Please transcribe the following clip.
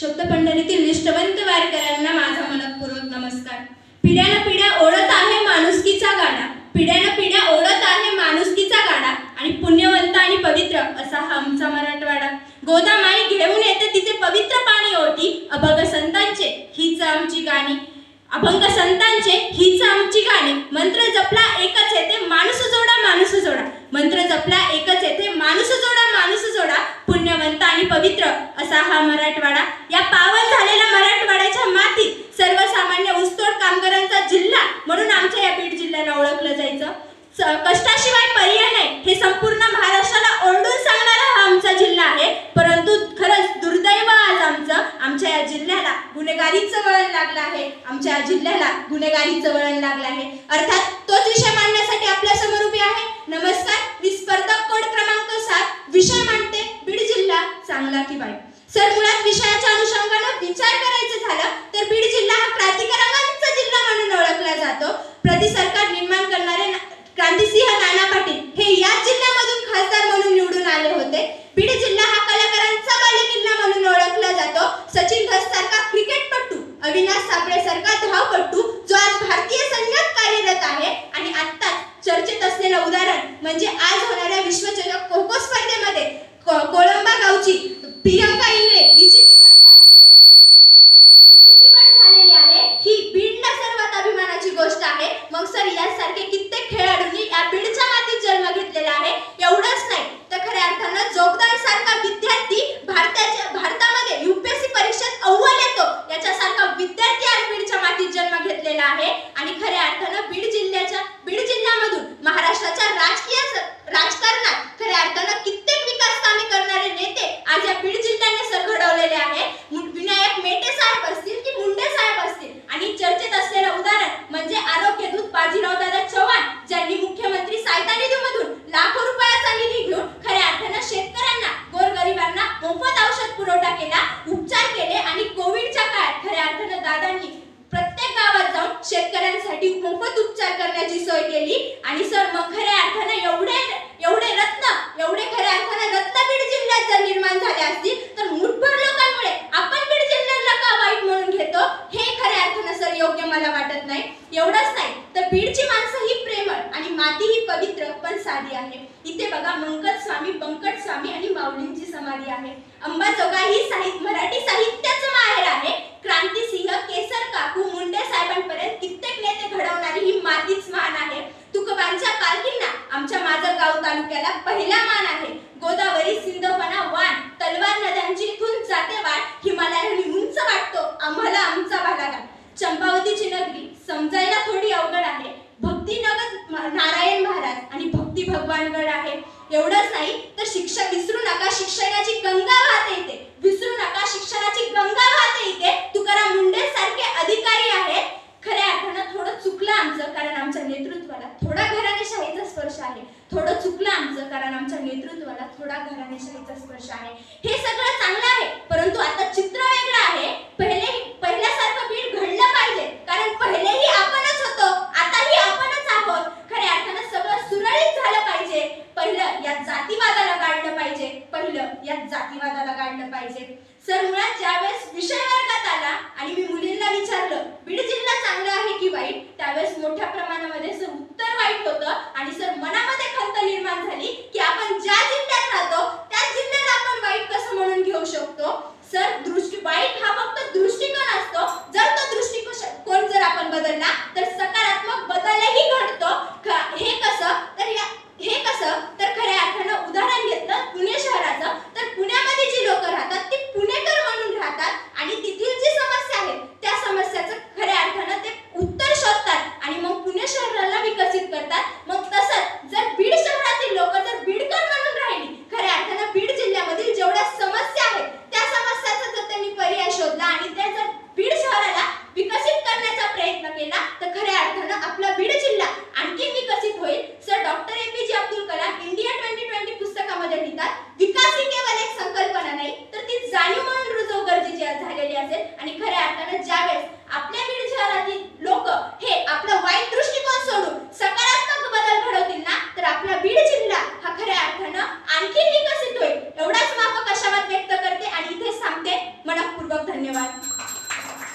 शब्द पंढरीतील निष्ठवंत वारकऱ्यांना माझा मनपूर्वक नमस्कार. पिढ्याला पिढ्या ओढत आहे माणुसकीचा गाडा. पिढ्याला पिढ्या ओढत आहे माणुसकीचा गाडा. आणि पुण्यवंत आणि पवित्र असा हा आमचा मराठवाडा. गोदाम गोदामाई घेऊन येते तिचे पवित्र पाणी ओटी. अभंग संतांचे हीच आमची गाणी. अभंग संतांचे हीच आमची गाणी. मंत्र जपला एकच येते माणूस जोडा माणूस जोडा. गुन्हेगारीचं वळण लागला आहे. अर्थात तोच विषय मांडण्यासाठी आपल्यासमोर उभी आहे. नमस्कार मी स्पर्धा कोड क्रमांक सात विषय मांडते बीड जिल्हा चांगला की वाईट सर मुळात विषयाच्या अनुषंगानं विचार करायचं झाला तर बीड जिल्हा हा क्रांतिकारकांचा जिल्हा म्हणून ओळखला जातो. प्रति सरकार निर्माण करणारे क्रांतिसिंह नाना पाटील हे या जिल्ह्यामधून खासदार म्हणून निवडून आले होते. बीड जिल्हा हा कलाकारांचा बालेकिल्ला म्हणून ओळखला जातो. सचिन खस्ता म्हणजे आज होणाऱ्या विश्वचषक खो खो स्पर्धेमध्ये कोळंबा गावची प्रियंका इंगळे हिची निवड झालेली आहे. ही बीडला सर्वात अभिमानाची गोष्ट आहे. मग सर यासारखे कित्येक खेळाडूंनी या बीडच्या मातीत वैयक्तिक मोफत उपचार करण्याची सोय केली. आणि सर मग खऱ्या अर्थाने एवढे एवढे रत्न एवढे खऱ्या अर्थाने रत्न बीड जिल्ह्यात जर निर्माण झाले असतील तर मुठभर लोकांमुळे आपण बीड जिल्ह्याला का वाईट म्हणून घेतो? हे खऱ्या अर्थाने सर योग्य मला वाटत नाही. एवढंच नाही तर बीडची माणसं ही प्रेमळ आणि माती ही पवित्र पण साधी आहे. इथे बघा मंकट स्वामी पंकट स्वामी आणि माऊलींची समाधी आहे. अंबाजोगाई ही साहित्य मराठी साहित्याचं माहेर आहे. क्रांती सिंह केसर काकू dilema थोडा घराण्याशाहीचा स्पर्श आहे. हे सगळं चांगलं आहे परंतु